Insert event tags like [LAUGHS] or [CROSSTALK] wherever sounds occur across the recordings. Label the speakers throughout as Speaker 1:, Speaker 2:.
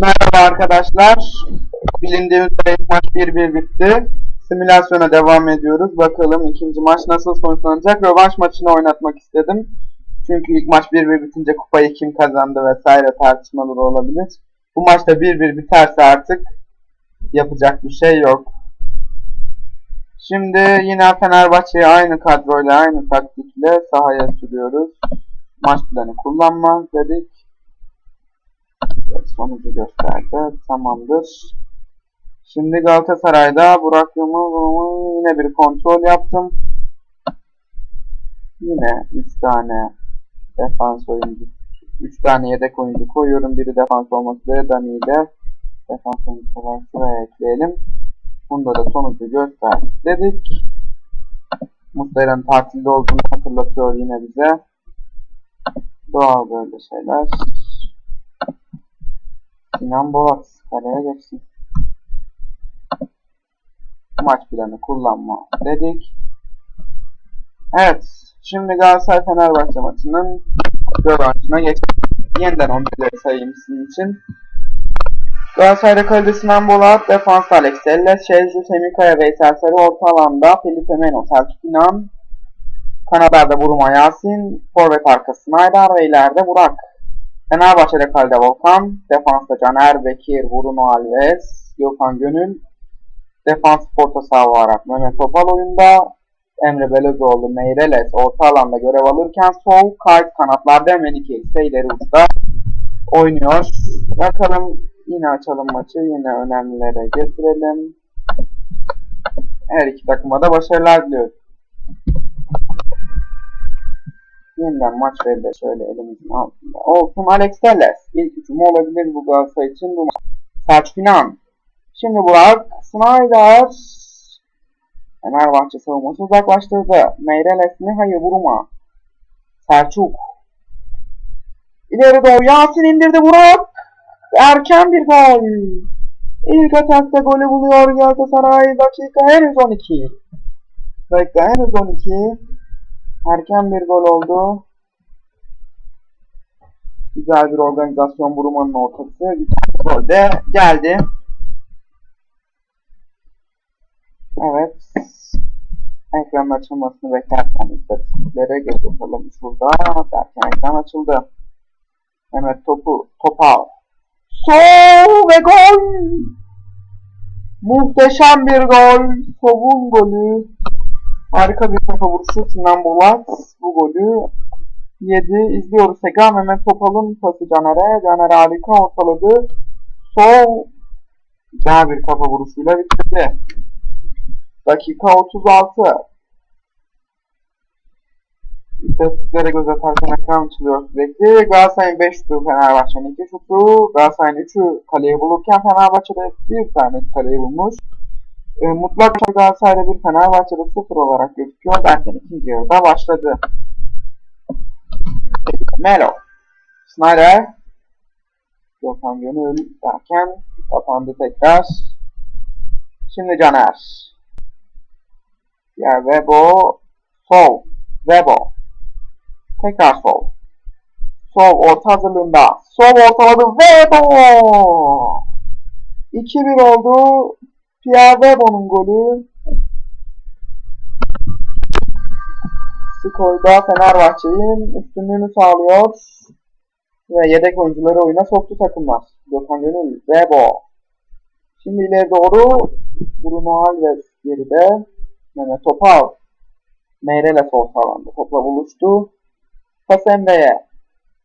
Speaker 1: Merhaba arkadaşlar. Bilindiği üzere maç 1-1 bitti. Simülasyona devam ediyoruz. Bakalım ikinci maç nasıl sonuçlanacak. Rövanş maçını oynatmak istedim. Çünkü ilk maç 1-1 bitince kupayı kim kazandı vesaire tartışmaları olabilir. Bu maçta 1-1 biterse artık yapacak bir şey yok. Şimdi yine Fenerbahçe'yi aynı kadroyla, aynı taktikle sahaya sürüyoruz. Maç planı kullanma dedik. Sonucu gösterdi. Tamamdır. Şimdi Galatasaray'da Burak Yılmaz'ı yine bir kontrol yaptım. Yine 3 tane defans oyuncu, 3 tane yedek oyuncu koyuyorum. Biri defans olmak üzere Dani'yi de defans oyuncusu olarak sıraya ekleyelim. Bunda da sonucu göster dedik. Muslera'nın tatilde olduğunu hatırlatıyor yine bize. Doğal böyle şeyler. Sinan Bolat kaleye geçsin. Maç planı kullanma dedik. Evet. Şimdi Galatasaray Fenerbahçe maçının rövanşına geçelim. Yeniden 11'leri sayayım sizin için. Galatasaray'da kalede Sinan Bolat, defans Alex Telles, Şevzu Semikaya, Veysel Sarı, orta alanda Felipe Meno, Selçuk İnan, Kanada'da Buruma Yasin, forvet arkası Snyder ve ileride Burak. Fenerbahçe'de kalede Volkan, defansta Caner, Bekir, Bruno Alves, Gökhan Gönül, defans porta saha olarak Mehmet Topal oyunda, Emre Belözoğlu, Meireles orta alanda görev alırken sol, kayıt kanatlarda Melike ise ileri uçta oynuyor. Bakalım yine açalım maçı, yine önemlilere getirelim. Her iki takıma da başarılar diliyoruz. Yeniden maç veri de şöyle elimizin altında olsun. Alex Telles. İlk hücumu olabilir bu Galatasaray için. Bu Selçuk İnan. Şimdi Burak Snyder. Fenerbahçe savunması uzaklaştırdı. Meireles mi? Hayır vurma. Selçuk. İleri doğru Yasin indirdi Burak. Erken bir gol. İlk atakta golü buluyor Galatasaray. Dakika henüz 12. Dakika henüz 12. Erken bir gol oldu. Güzel bir organizasyon Buruma'nın ortası. Güzel gol de geldi. Evet. Ekranın açılmasını beklerken istatistiklere atalım şurada. Derken ekran açıldı. Mehmet topu topal. Sol ve gol! Muhteşem bir gol. Sov'un golü. Harika bir kafa vuruşu Sinan Bolat bu golü yedi. İzliyoruz tekrar Mehmet Topal'ın pası Caner'e. Caner harika ortaladı. Sol güzel bir kafa vuruşuyla bitirdi. Dakika 36. İstatistiklere göz atarken ekran açılıyor sürekli. Galatasaray'ın 5 şutu, Fenerbahçe'nin 2 şutu. Galatasaray'ın 3'ü kaleyi bulurken Fenerbahçe'de bir tanesi kaleyi bulmuş. E, mutlak Galatasaray'da bir Fenerbahçe'de 0 olarak gözüküyor derken ikinci yarıda başladı. Melo. Snyder. Gökhan Gönül derken kapandı tekrar. Şimdi Caner. Diğer Vebo. Sol. Vebo. Tekrar sol. Sol orta hazırlığında. Sol ortaladı. Vebo. 2-1 oldu. Pierre Webo'nun golü. Skorda Fenerbahçe'nin üstünlüğünü sağlıyor. Ve yedek oyuncuları oyuna soktu takımlar. Gökhan Gönül, Webo. Şimdi ileri doğru Bruno Alves geride. Mehmet Topal. Meireles orta alanda topla buluştu. Pas Emre'ye.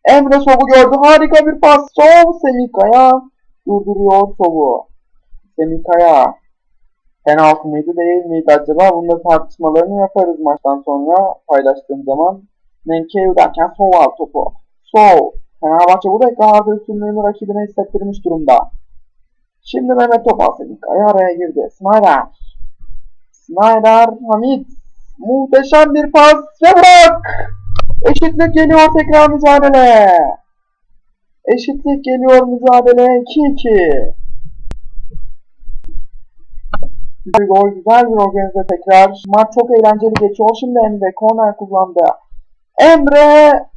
Speaker 1: Emre Sov'u gördü. Harika bir pas. Sov Semikaya durduruyor Sov'u. Semikaya penaltı mıydı değil miydi acaba? Bunda tartışmalarını yaparız maçtan sonra paylaştığım zaman. Menkeyu derken Sov al topu. Sov. Fenerbahçe bu dakikalarda üstünlüğünü rakibine hissettirmiş durumda. Şimdi Mehmet Topal Semikaya araya girdi. Snyder. Snyder Hamit. Muhteşem bir pas ve bırak. Eşitlik geliyor tekrar mücadele. Eşitlik geliyor mücadele 2-2. Bir gol, güzel bir organize tekrar. Maç çok eğlenceli geçiyor. Şimdi Emre korner kullandı. Emre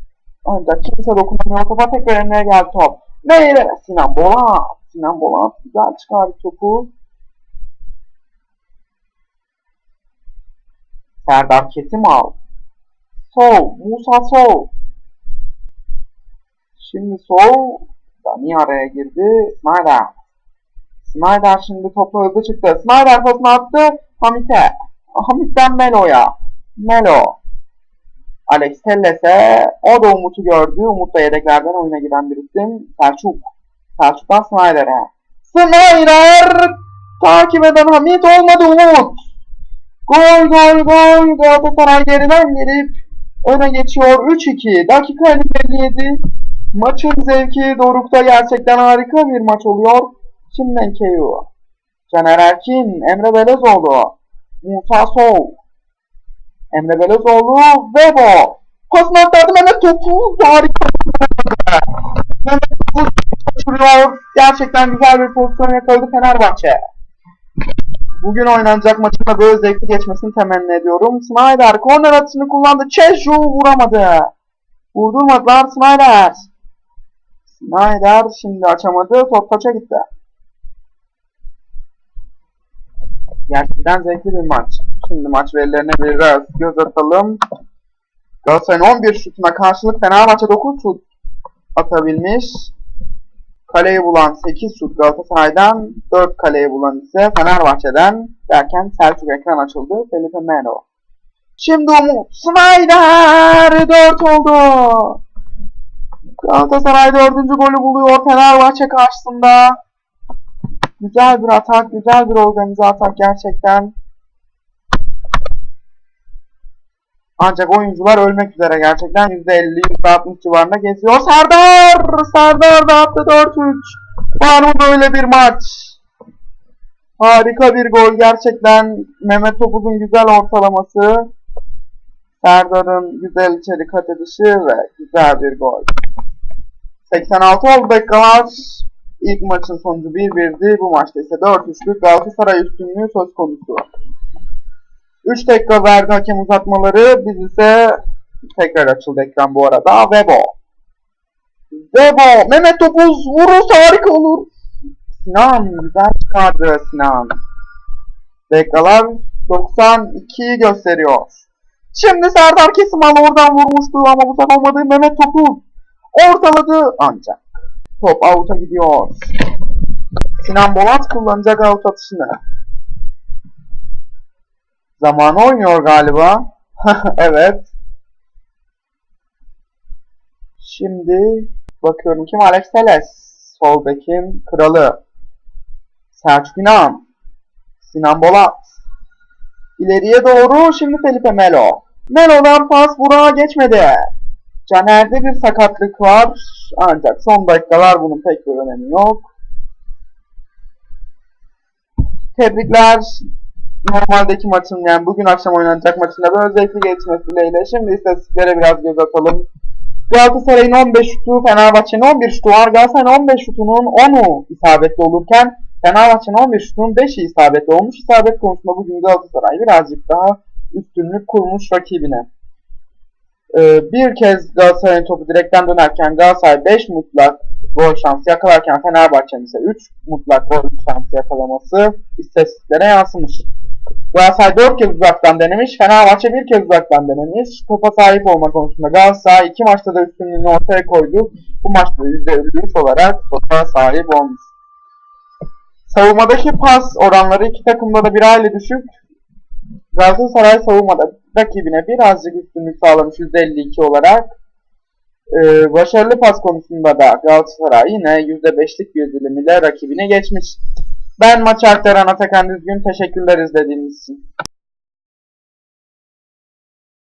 Speaker 1: ancak kimse dokunamıyor topa tekrar Emre'ye geldi top. İleri Sinan Bolat. Sinan Bolat güzel çıkardı topu. Serdar Kesimal. Sol. Musa Sol. Şimdi Sol. Dani araya girdi. Snyder. Snyder şimdi topu hızlı çıktı. Snyder pasını attı. Hamit'e. Hamit'ten Melo'ya. Melo. Alex Telles'e. O da Umut'u gördü. Umut da yedeklerden oyuna giren bir isim. Selçuk. Selçuk'tan Snyder'e. Snyder! Takip eden Hamit olmadı Umut. Gol gol gol. Galatasaray geriden gelip öne geçiyor. 3-2. Dakika 57. Maçın zevki Doruk'ta gerçekten harika bir maç oluyor. Şimdi Enkeyu. Caner Erkin, Emre Belezoğlu, Musa Sow, Emre Belezoğlu, Vebo. Pasını aktardı Mehmet Topuz. Harika. Mehmet Topuz kaçırıyor. Gerçekten güzel bir pozisyon yakaladı Fenerbahçe. Bugün oynanacak maçın da böyle zevkli geçmesini temenni ediyorum. Snyder korner atışını kullandı. Çeju vuramadı. Vurdurmadılar Snyder. Snyder şimdi açamadı. Top taça gitti. Gerçekten zevkli bir maç. Şimdi maç verilerine biraz göz atalım. Galatasaray'ın 11 şutuna karşılık Fenerbahçe 9 şut atabilmiş. Kaleyi bulan 8 şut Galatasaray'dan, 4 kaleyi bulan ise Fenerbahçe'den derken Selçuk ekran açıldı. Felipe Melo. Şimdi Umut Snyder 4 oldu. Galatasaray 4. golü buluyor Fenerbahçe karşısında. Güzel bir atak, güzel bir organize atak gerçekten. Ancak oyuncular ölmek üzere gerçekten %50, %60 civarında geziyor. Serdar! Serdar da attı 4-3. Var mı böyle bir maç? Harika bir gol gerçekten. Mehmet Topuz'un güzel ortalaması. Serdar'ın güzel içeri kat edişi ve güzel bir gol. 86 oldu dakikalar. İlk maçın sonucu 1-1'di. Bu maçta ise 4-3'lük Galatasaray üstünlüğü söz konusu. 3 dakika verdi hakem uzatmaları. Biz ise tekrar açıldı ekran bu arada. Vebo. Vebo. Mehmet Topuz vurursa harika olur. Sinan güzel çıkardı Sinan. Dakikalar 92'yi gösteriyor. Şimdi Serdar Kesimal oradan vurmuştu ama bu sefer olmadı. Mehmet Topuz ortaladı ancak. Top avuta gidiyor. Sinan Bolat kullanacak avut atışını. Zamanı oynuyor galiba. [LAUGHS] evet. Şimdi bakıyorum kim? Alex Teles. Sol bekin kralı. Selçuk İnan. Sinan Bolat. İleriye doğru şimdi Felipe Melo. Melo'dan pas Burak'a geçmedi. Caner'de bir sakatlık var. Ancak son dakikalar bunun pek bir önemi yok. Tebrikler. Normaldeki maçın yani bugün akşam oynanacak maçında böyle zevkli geçmesi dileğiyle. Şimdi istatistiklere biraz göz atalım. Galatasaray'ın 15 şutu, Fenerbahçe'nin 11 şutu var. Galatasaray'ın 15 şutunun 10'u isabetli olurken Fenerbahçe'nin 11 şutunun 5'i isabetli olmuş. İsabet konusunda bugün Galatasaray birazcık daha üstünlük kurmuş rakibine. Ee, bir kez Galatasaray'ın topu direkten dönerken Galatasaray 5 mutlak gol şansı yakalarken Fenerbahçe'nin ise 3 mutlak gol şansı yakalaması istatistiklere yansımış. Galatasaray 4 kez uzaktan denemiş, Fenerbahçe bir kez uzaktan denemiş. Topa sahip olma konusunda Galatasaray 2 maçta da üstünlüğünü ortaya koydu. Bu maçta da %53 olarak topa sahip olmuş. Savunmadaki pas oranları iki takımda da bir aile düşük. Galatasaray savunmada rakibine birazcık üstünlük sağlamış %52 olarak. Ee, başarılı pas konusunda da Galatasaray yine %5'lik bir dilim ile rakibine geçmiş. Ben maçı aktaran Atakan Düzgün. Teşekkürler izlediğiniz için.